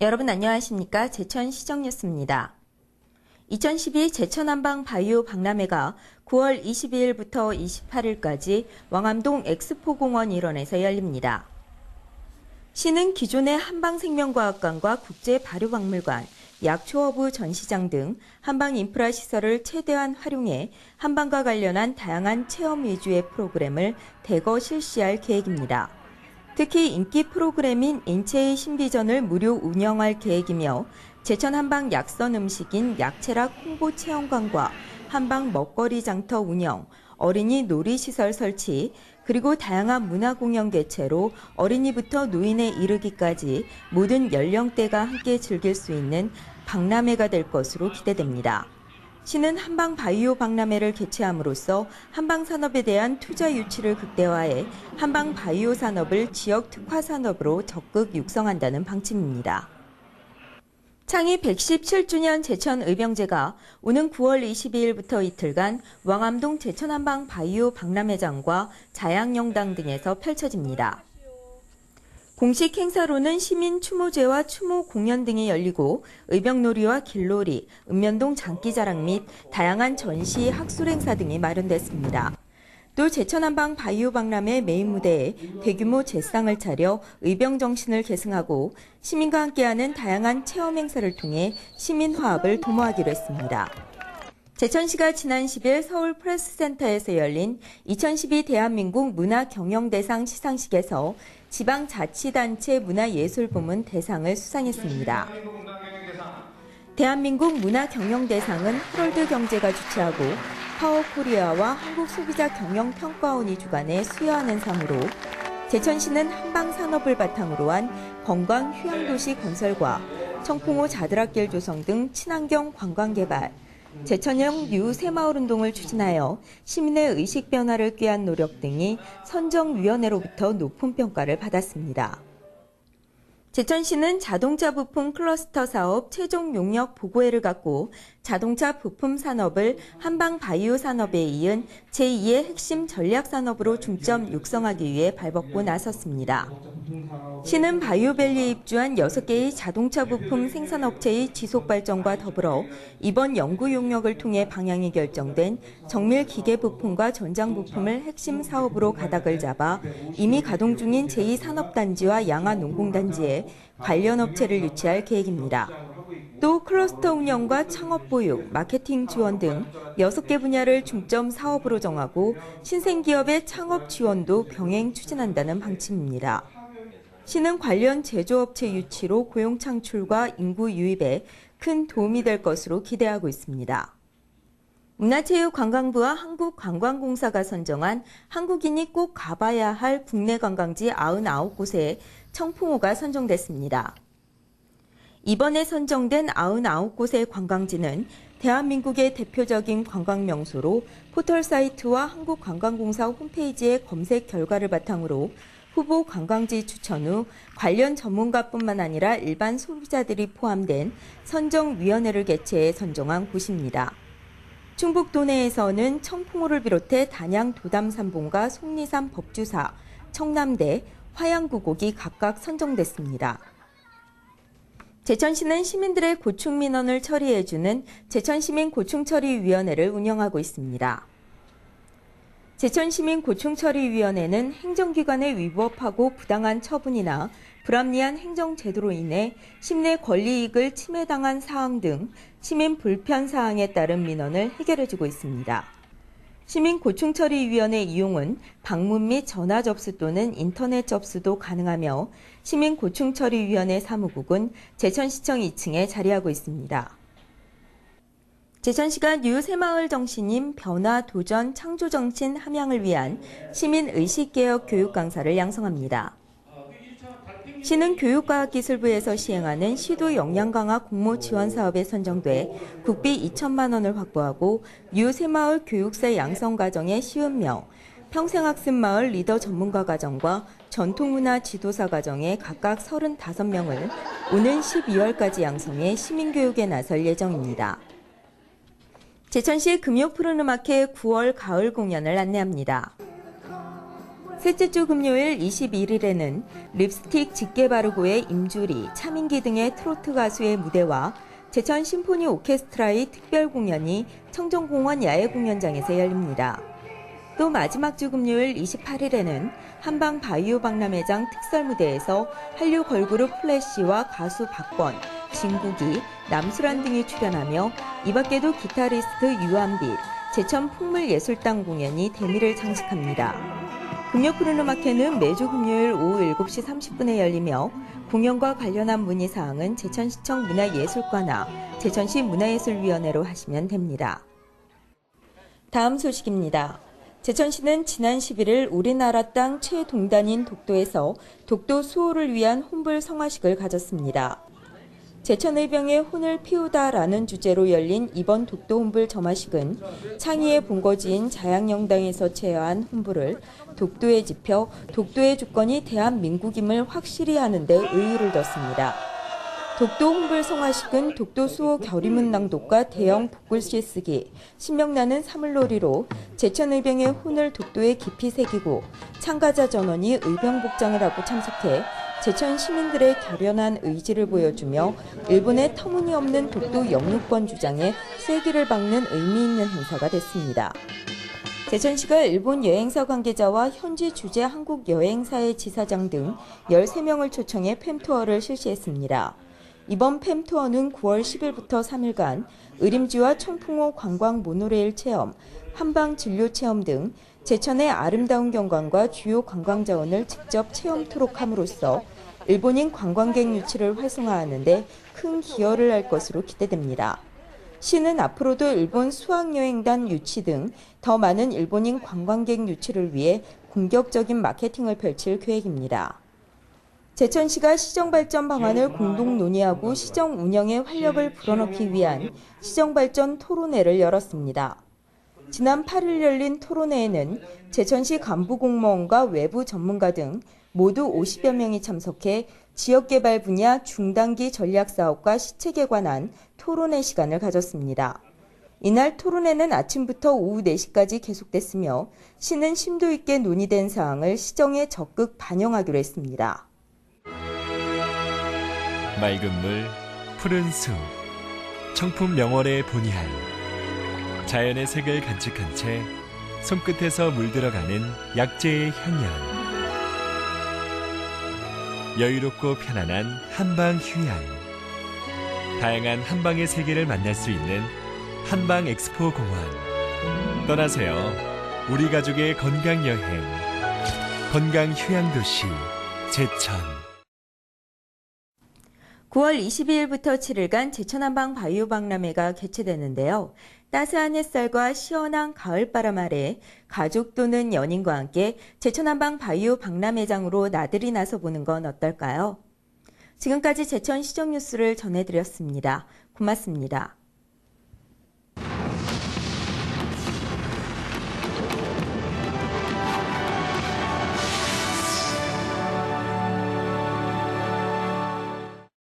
여러분 안녕하십니까? 제천 시정뉴스입니다. 2012 제천 한방 바이오 박람회가 9월 22일부터 28일까지 왕암동 엑스포공원 일원에서 열립니다. 시는 기존의 한방생명과학관과 국제발효박물관, 약초허브 전시장 등 한방 인프라 시설을 최대한 활용해 한방과 관련한 다양한 체험 위주의 프로그램을 대거 실시할 계획입니다. 특히 인기 프로그램인 인체의 신비전을 무료 운영할 계획이며 제천 한방 약선 음식인 약체락 홍보 체험관과 한방 먹거리 장터 운영, 어린이 놀이시설 설치, 그리고 다양한 문화공연 개최로 어린이부터 노인에 이르기까지 모든 연령대가 함께 즐길 수 있는 박람회가 될 것으로 기대됩니다. 시는 한방 바이오 박람회를 개최함으로써 한방 산업에 대한 투자 유치를 극대화해 한방 바이오 산업을 지역 특화 산업으로 적극 육성한다는 방침입니다. 창립 117주년 제천 의병제가 오는 9월 22일부터 이틀간 왕암동 제천한방 바이오 박람회장과 자양영당 등에서 펼쳐집니다. 공식 행사로는 시민 추모제와 추모 공연 등이 열리고 의병놀이와 길놀이, 읍면동 장기자랑 및 다양한 전시, 학술 행사 등이 마련됐습니다. 또 제천한방 바이오 박람회 메인 무대에 대규모 제상을 차려 의병 정신을 계승하고 시민과 함께하는 다양한 체험 행사를 통해 시민 화합을 도모하기로 했습니다. 제천시가 지난 10일 서울 프레스센터에서 열린 2012 대한민국 문화경영대상 시상식에서 지방자치단체 문화예술부문 대상을 수상했습니다. 대한민국 문화경영대상은 하롤드경제가 주최하고 파워코리아와 한국소비자경영평가원이 주관해 수여하는 상으로 제천시는 한방산업을 바탕으로 한 건강 휴양도시 건설과 청풍호 자드락길 조성 등 친환경 관광개발, 제천형 뉴 새마을 운동을 추진하여 시민의 의식 변화를 꾀한 노력 등이 선정위원회로부터 높은 평가를 받았습니다. 제천시는 자동차 부품 클러스터 사업 최종 용역 보고회를 갖고 자동차 부품 산업을 한방 바이오 산업에 이은 제2의 핵심 전략 산업으로 중점 육성하기 위해 발벗고 나섰습니다. 시는 바이오밸리에 입주한 6개의 자동차 부품 생산업체의 지속 발전과 더불어 이번 연구 용역을 통해 방향이 결정된 정밀 기계 부품과 전장 부품을 핵심 사업으로 가닥을 잡아 이미 가동 중인 제2산업단지와 양화농공단지에 관련 업체를 유치할 계획입니다. 또 클러스터 운영과 창업 보육, 마케팅 지원 등 6개 분야를 중점 사업으로 정하고 신생 기업의 창업 지원도 병행 추진한다는 방침입니다. 시는 관련 제조업체 유치로 고용 창출과 인구 유입에 큰 도움이 될 것으로 기대하고 있습니다. 문화체육관광부와 한국관광공사가 선정한 한국인이 꼭 가봐야 할 국내 관광지 99곳에 청풍호가 선정됐습니다. 이번에 선정된 99곳의 관광지는 대한민국의 대표적인 관광 명소로 포털 사이트와 한국관광공사 홈페이지의 검색 결과를 바탕으로 후보 관광지 추천 후 관련 전문가뿐만 아니라 일반 소비자들이 포함된 선정위원회를 개최해 선정한 곳입니다. 충북 도내에서는 청풍호를 비롯해 단양 도담산봉과 속리산 법주사, 청남대, 화양구곡이 각각 선정됐습니다. 제천시는 시민들의 고충 민원을 처리해주는 제천시민 고충처리위원회를 운영하고 있습니다. 제천시민 고충처리위원회는 행정기관에 위법하고 부당한 처분이나 불합리한 행정제도로 인해 시민의 권리이익을 침해당한 사항 등 시민 불편 사항에 따른 민원을 해결해주고 있습니다. 시민고충처리위원회 이용은 방문 및 전화 접수 또는 인터넷 접수도 가능하며 시민고충처리위원회 사무국은 제천시청 2층에 자리하고 있습니다. 제천시가 뉴 새마을 정신인 변화, 도전, 창조 정신 함양을 위한 시민 의식개혁 교육 강사를 양성합니다. 시는 교육과학기술부에서 시행하는 시도 역량 강화 공모 지원 사업에 선정돼 국비 2천만 원을 확보하고 뉴 새마을 교육사 양성 과정의 시음명, 평생학습마을 리더 전문가 과정과 전통문화 지도사 과정에 각각 35명을 오는 12월까지 양성해 시민교육에 나설 예정입니다. 제천시 금요 푸르르마켓 9월 가을 공연을 안내합니다. 셋째 주 금요일 21일에는 립스틱 짙게 바르고의 임주리, 차민기 등의 트로트 가수의 무대와 제천 심포니 오케스트라의 특별 공연이 청정공원 야외 공연장에서 열립니다. 또 마지막 주 금요일 28일에는 한방 바이오 박람회장 특설 무대에서 한류 걸그룹 플래시와 가수 박권, 진국이, 남수란 등이 출연하며 이 밖에도 기타리스트 유한빛, 제천 풍물예술당 공연이 대미를 장식합니다. 금요 푸르노마켓은 매주 금요일 오후 7시 30분에 열리며 공연과 관련한 문의사항은 제천시청 문화예술과나 제천시 문화예술위원회로 하시면 됩니다. 다음 소식입니다. 제천시는 지난 11일 우리나라 땅 최동단인 독도에서 독도 수호를 위한 혼불 성화식을 가졌습니다. 제천의병의 혼을 피우다라는 주제로 열린 이번 독도 혼불 점화식은 창의의 본거지인 자양영당에서 체화한 혼불을 독도에 집혀 독도의 주권이 대한민국임을 확실히 하는 데 의의를 뒀습니다. 독도 혼불 성화식은 독도 수호 결의문 낭독과 대형 붓글씨 쓰기, 신명나는 사물놀이로 제천의병의 혼을 독도에 깊이 새기고 참가자 전원이 의병복장을 하고 참석해 제천 시민들의 결연한 의지를 보여주며 일본의 터무니없는 독도 영유권 주장에 쐐기를 박는 의미 있는 행사가 됐습니다. 제천시가 일본 여행사 관계자와 현지 주재 한국 여행사의 지사장 등 13명을 초청해 팸투어를 실시했습니다. 이번 팸투어는 9월 10일부터 3일간 의림지와 청풍호 관광 모노레일 체험, 한방 진료 체험 등 제천의 아름다운 경관과 주요 관광 자원을 직접 체험토록 함으로써 일본인 관광객 유치를 활성화하는 데 큰 기여를 할 것으로 기대됩니다. 시는 앞으로도 일본 수학여행단 유치 등 더 많은 일본인 관광객 유치를 위해 공격적인 마케팅을 펼칠 계획입니다. 제천시가 시정발전 방안을 공동 논의하고 시정 운영에 활력을 불어넣기 위한 시정발전 토론회를 열었습니다. 지난 8일 열린 토론회에는 제천시 간부 공무원과 외부 전문가 등 모두 50여 명이 참석해 지역개발 분야 중단기 전략 사업과 시책에 관한 토론회 시간을 가졌습니다. 이날 토론회는 아침부터 오후 4시까지 계속됐으며 시는 심도 있게 논의된 사항을 시정에 적극 반영하기로 했습니다. 맑은 물, 푸른 숲, 청풍 명월의 본향, 자연의 색을 간직한 채 손끝에서 물들어가는 약재의 향연, 여유롭고 편안한 한방 휴양, 다양한 한방의 세계를 만날 수 있는 한방 엑스포 공원. 떠나세요. 우리 가족의 건강 여행. 건강 휴양 도시 제천. 9월 22일부터 7일간 제천 한방 바이오 박람회가 개최되는데요. 따스한 햇살과 시원한 가을바람 아래 가족 또는 연인과 함께 제천한방 바이오 박람회장으로 나들이 나서 보는 건 어떨까요? 지금까지 제천 시정 뉴스를 전해드렸습니다. 고맙습니다.